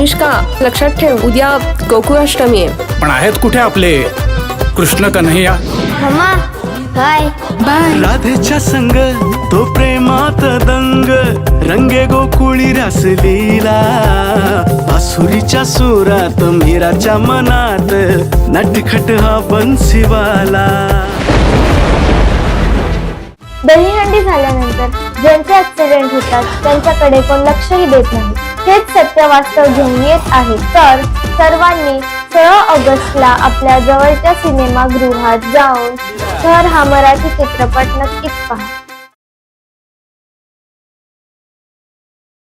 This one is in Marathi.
अनुष्का लक्षात ठेव उद्या गोकुळाष्टमी आहे. पण आहेत कुठे आपले? कृष्ण कन्हैया? मम्मा काय राधेच्या संग तो प्रेमात दंग. रंगे गोकुळी रासलीला. आसुरीच्या सुरात मीराच्या मनात. नटखट हा बन्सीवाला दहीहंडी झाल्यानंतर. ज्यांचे ऍक्सिडेंट होतात त्यांच्याकडे कोण लक्षही देत नाही. हेच सत्य वास्तव घेऊन येत आहे. तर सर्वांनी सोळा ऑगस्टला आपल्या जवळच्या सिनेमागृहात जाऊन थर हा मराठी चित्रपट नक्कीच पहा.